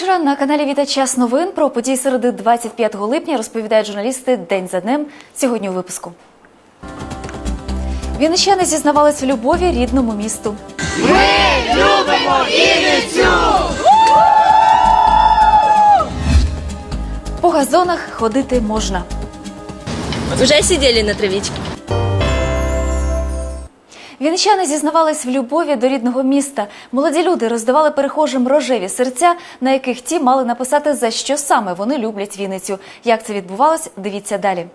вечора. На каналі Віта Час новин про події середи 25 липня розповідають журналісти день за днем. Сьогодні у випуску. Вінничани зізнавались в любові рідному місту. Ми любимо. По газонах ходити можна. Уже сидели на травичке. Вінничани зізнавались в любові до рідного міста. Молоді люди роздавали перехожим рожеві серця, на яких ті мали написати за що саме вони люблять Вінницю. Як це відбувалось, дивіться далі.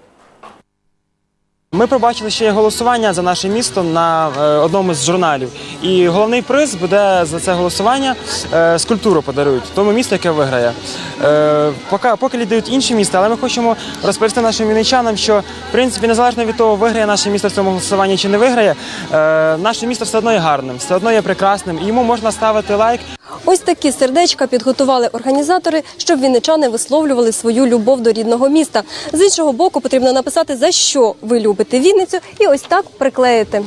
Ми побачили ще голосування за наше місто на е, одному з журналів. І головний приз буде за це голосування е, скульптуру подарують тому місту, яке виграє. Е, поки, поки лідають інші міста, але ми хочемо розповісти нашим вінничанам, що в принципі незалежно від того, виграє наше місто в цьому голосуванні чи не виграє, наше місто все одно є гарним, все одно є прекрасним, і йому можна ставити лайк. Ось такі сердечка підготували організатори, щоб вінничани висловлювали свою любов до рідного міста. З іншого боку, потрібно написати, за що ви любите Вінницю, і ось так приклеїти.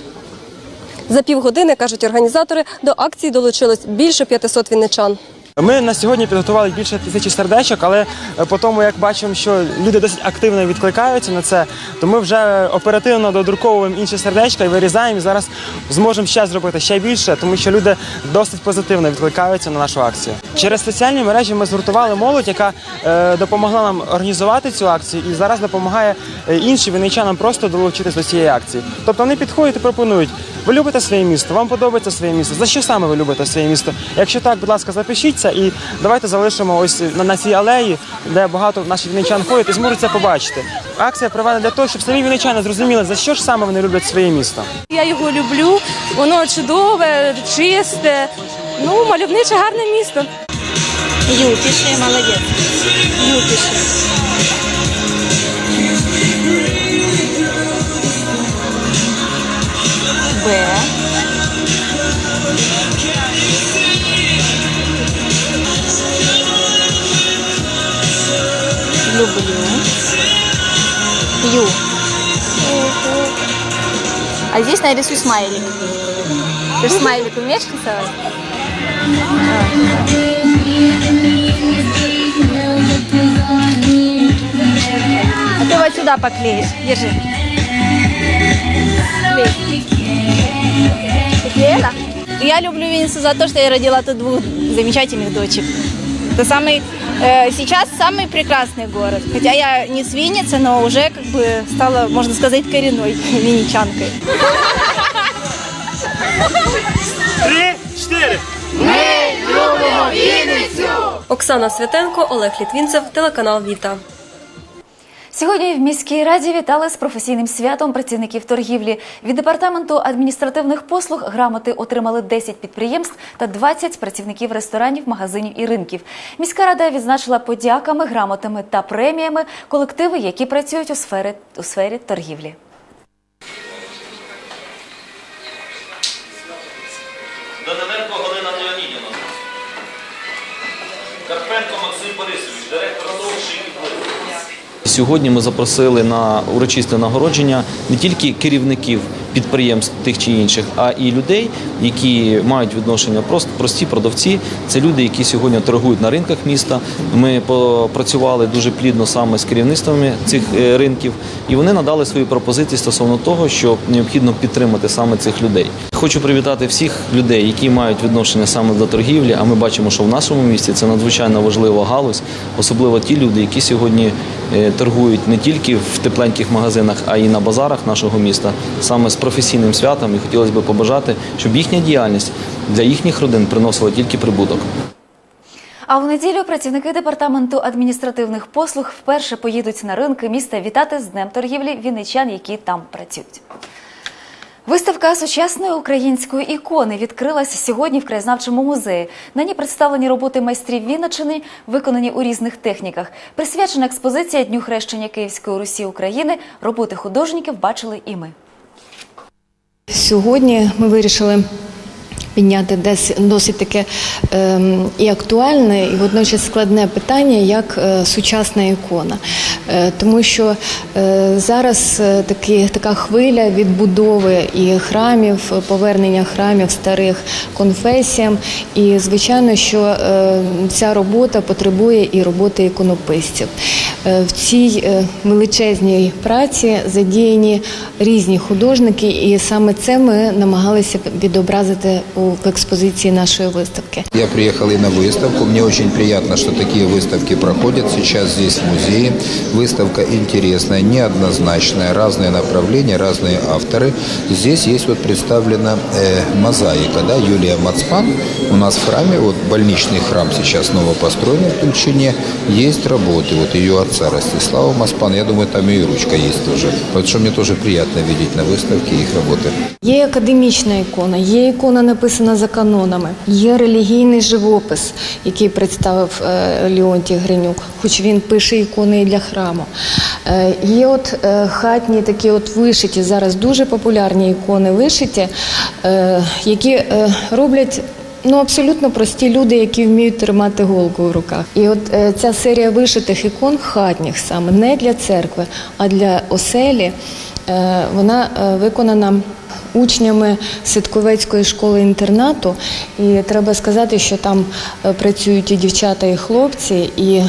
За півгодини, кажуть організатори, до акції долучилось більше 500 вінничан. Ми на сьогодні підготували більше тисячі сердечок, але е, по тому, як бачимо, що люди досить активно відкликаються на це, то ми вже оперативно додруковуємо інші сердечка і вирізаємо. І зараз зможемо ще зробити ще більше, тому що люди досить позитивно відкликаються на нашу акцію. Через соціальні мережі ми згуртували молодь, яка е, допомогла нам організувати цю акцію, і зараз допомагає е, іншим вінничанам просто долучитись до цієї акції. Тобто вони підходять і пропонують: ви любите своє місто, вам подобається своє місто. За що саме ви любите своє місто? Якщо так, будь ласка, запишіться і давайте залишимо ось на, на цій алеї, де багато наших вінничан ходять і зможуть це побачити. Акція проведена для того, щоб самі вінничани зрозуміли, за що ж саме вони люблять своє місто. Я його люблю, воно чудове, чисте, ну, мальовниче, гарне місто. Ю, пиши, молодец. Здесь нарисуй смайлик. Ты же смайлик умеешь рисовать? А ты вот сюда поклеишь. Держи. Клей. Я люблю Винницу за то, что я родила тут двух замечательных дочек. Это самый э, сейчас самый прекрасный город. Хотя я не с Винницы, но уже как бы стала, можно сказать, коренной винничанкой. Оксана Святенко, Олег Літвінцев, телеканал Віта. Сьогодні в міській раді вітали з професійним святом працівників торгівлі. Від департаменту адміністративних послуг грамоти отримали 10 підприємств та 20 працівників ресторанів, магазинів і ринків. Міська рада відзначила подяками, грамотами та преміями колективи, які працюють у сфері, у сфері торгівлі. Сьогодні ми запросили на урочисте нагородження не тільки керівників підприємств тих чи інших, а і людей, які мають відношення просто прості продавці. Це люди, які сьогодні торгують на ринках міста. Ми попрацювали дуже плідно саме з керівництвами цих е, ринків, і вони надали свої пропозиції стосовно того, що необхідно підтримати саме цих людей. Хочу привітати всіх людей, які мають відношення саме до торгівлі. А ми бачимо, що в нашому місті це надзвичайно важлива галузь, особливо ті люди, які сьогодні е, торгують не тільки в тепленьких магазинах, а й на базарах нашого міста, саме з професійним святом. І хотілося б побажати, щоб їхня діяльність для їхніх родин приносила тільки прибуток. А в неділю працівники департаменту адміністративних послуг вперше поїдуть на ринки міста вітати з днем торгівлі вінничан, які там працюють. Виставка сучасної української ікони відкрилася сьогодні в краєзнавчому музеї. На ній представлені роботи майстрів Вінничини, виконані у різних техніках. Присвячена експозиція Дню хрещення Київської Русі України. Роботи художників бачили і ми. Сьогодні ми вирішили підняти десь досить таке ем, і актуальне, і водночас складне питання, як е, сучасна ікона. Е, тому що е, зараз такі, така хвиля відбудови і храмів, повернення храмів старих конфесіям. І звичайно, що ця робота потребує і роботи іконописців. В цій величезній праці задіяні різні художники, і саме це ми намагалися відобразити в експозиції нашої виставки. Я приехал и на выставку. Мне очень приятно, что такие выставки проходят сейчас здесь в музее. Выставка интересная, неоднозначная, разные направления, разные авторы. Здесь есть вот представлена э, мозаика, да, Юлия Мацпан. У нас в храме, вот больничный храм сейчас новопостроенный в Тульчине, есть работы вот ее отца Ростислава Маспан. Я думаю, там и ручка есть тоже. Вот что мне тоже приятно видеть на выставке их работы. Є академічна ікона, є ікона написана за канонами, є релігійний живопис, який представив е, Леонтій Гринюк, хоч він пише ікони і для храму. Е, Є от е, хатні такі от вишиті, зараз дуже популярні ікони вишиті, які роблять Ну, абсолютно прості люди, які вміють тримати голку в руках. І от е, ця серія вишитих ікон хатніх саме не для церкви, а для оселі, е, вона е, виконана. Учнями Ситковецької школи інтернату, і треба сказати, що там е, працюють і дівчата, і хлопці, і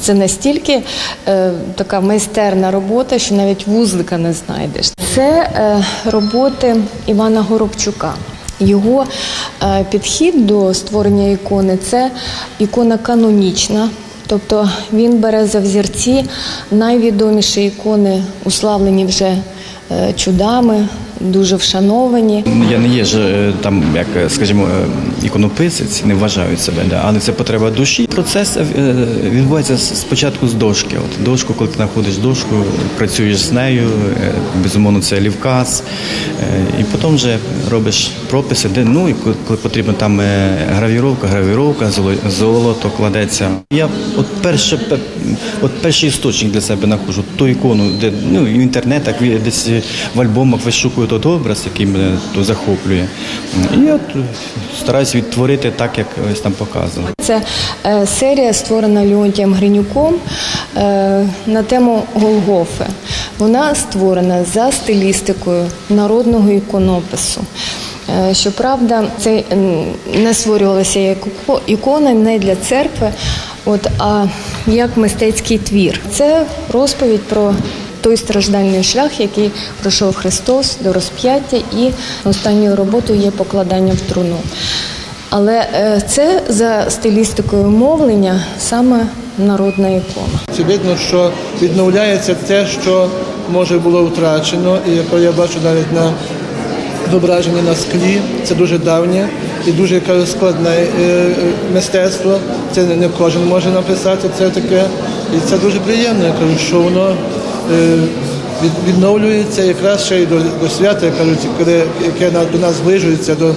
це настільки е, така майстерна робота, що навіть вузлика не знайдеш. Це е, роботи Івана Горобчука. Його е, підхід до створення ікони це ікона канонічна. Тобто він бере за взірці найвідоміші ікони, уславлені вже е, чудами, дуже вшановані. Ну, Я не є ж е, там, як е, скажімо, е, іконописець, не вважаю себе, да, але це потреба душі. Процес відбувається спочатку з дошки. От дошку, коли ти знаходиш дошку, працюєш з нею, безумовно, це лівказ, і потім вже робиш прописи, де ну і коли- потрібно там гравіровка, гравіровка, золото кладеться. Я от перше, от перший істочник для себе знаходжу ту ікону, де ну в інтернетах десь в альбомах вишукую той образ, який мене то захоплює. І я от стараюсь відтворити так, як ось там показано. Це е, серія, створена Леонтієм Гринюком е, на тему Голгофи. Вона створена за стилістикою народного іконопису. Е, Щоправда, це не створювалося як іко- ікона не для церкви, от, а як мистецький твір. Це розповідь про той страждальний шлях, який пройшов Христос до розп'яття, і останньою роботою є покладання в труну. Але е, це за стилістикою мовлення саме народна ікона. Це видно, що відновляється те, що може було втрачено, і я бачу навіть на зображенні на склі, це дуже давнє і дуже кажу, складне е, е, мистецтво. Це не- кожен може написати це таке. І це дуже приємно. Я кажу, що воно е, відновлюється якраз ще й до, до свята, як кажуть, коли, яке до нас зближується до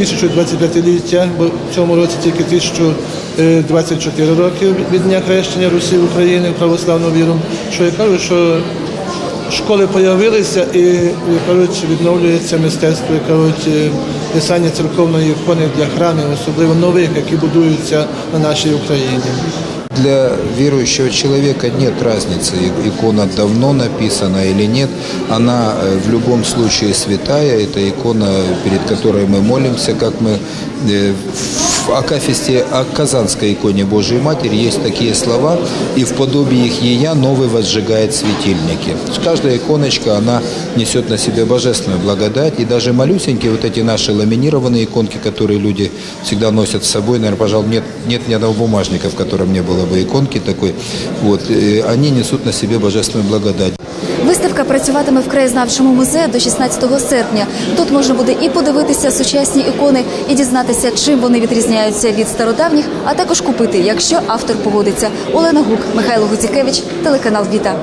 1025-ліття, бо в цьому році тільки 1024 роки від дня хрещення Русі України православну віру. Що я кажу, що школи появилися і, кажуть, відновлюється мистецтво, кажуть, е, писання церковної ікони для храмів, особливо нових, які будуються на нашій Україні. Для верующего человека нет разницы, и- икона давно написана или нет. Она э, в любом случае святая. Это икона, перед которой мы молимся, как мы э, в Акафисте, о Казанской иконе Божией Матери есть такие слова, и в подобии их ея новый возжигает светильники. Каждая иконочка, она несет на себе божественную благодать, и даже малюсенькие вот эти наши ламинированные иконки, которые люди всегда носят с собой, наверное, пожалуй, нет, нет ни одного бумажника, в котором не было бы иконки такой, вот, э, они несут на себе божественную благодать. Виставка працюватиме в краєзнавчому музеї до 16 серпня. Тут можна буде і подивитися сучасні ікони, і дізнатися, чим вони відрізняються від стародавніх, а також купити, якщо автор погодиться. Олена Гук, Михайло Гуцікевич, телеканал Віта.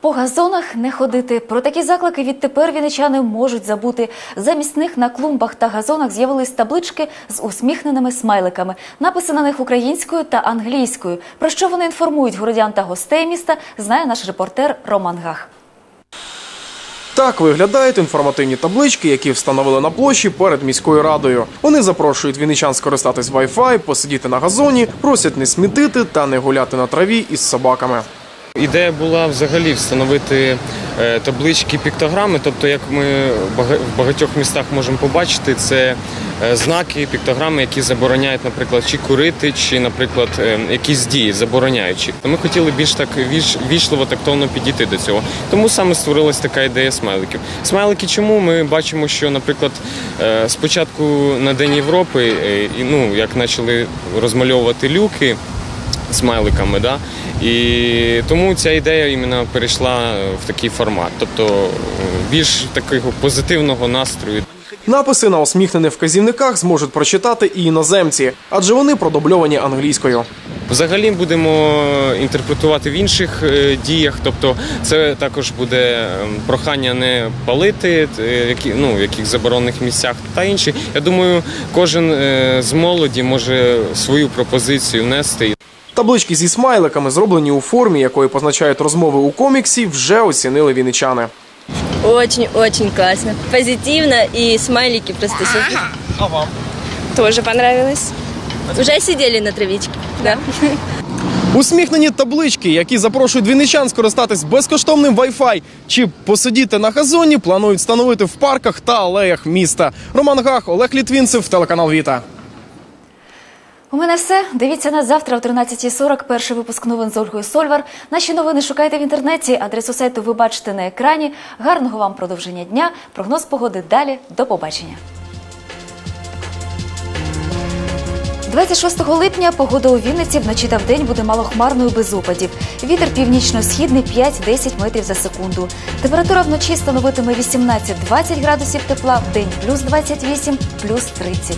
По газонах не ходити. Про такі заклики відтепер віничани можуть забути. Замість них на клумбах та газонах з'явились таблички з усміхненими смайликами. Написи на них українською та англійською. Про що вони інформують городян та гостей міста, знає наш репортер Роман Гах. Так виглядають інформативні таблички, які встановили на площі перед міською радою. Вони запрошують вінничан скористатись Wi-Fi, посидіти на газоні, просять не смітити та не гуляти на траві із собаками. Ідея була взагалі встановити е, таблички піктограми, тобто, як ми в багатьох містах можемо побачити, це е, знаки, піктограми, які забороняють, наприклад, чи курити, чи, наприклад, е, якісь дії забороняючі. Ми хотіли більш так віч- вічливо тактовно підійти до цього. Тому саме створилась така ідея смайликів. Смайлики чому? Ми бачимо, що, наприклад, спочатку на День Європи, ну, як почали розмальовувати люки смайликами, да? і тому ця ідея іменно перейшла в такий формат, тобто е, більш такого позитивного настрою. Написи на усміхнених вказівниках зможуть прочитати і іноземці, адже вони продубльовані англійською. Взагалі будемо інтерпретувати в інших е, діях, тобто це також буде ем, прохання не палити е, які, ну, в яких заборонених місцях та інші. Я думаю, кожен е, з молоді може свою пропозицію внести. Таблички зі смайликами, зроблені у формі, якої позначають розмови у коміксі, вже оцінили вінничани. Очень-очень классно. Позитивно и смайлики просто супер. А вам? Тоже понравилось. Уже сидели на травичке, да? Усміхнені таблички, які запрошують вінничан скористатись безкоштовним Wi-Fi чи посидіти на газоні, планують встановити в парках та алеях міста. Роман Гах, Олег Літвінцев, телеканал Віта. У мене все. Дивіться нас завтра о 13.40. Перший випуск новин з Ольгою Сольвар. Наші новини шукайте в інтернеті. Адресу сайту ви бачите на екрані. Гарного вам продовження дня. Прогноз погоди далі. До побачення. 26 липня погода у Вінниці вночі та вдень буде малохмарною без опадів. Вітер північно-східний 5-10 метрів за секунду. Температура вночі становитиме 18-20 градусів тепла, вдень плюс 28, плюс 30.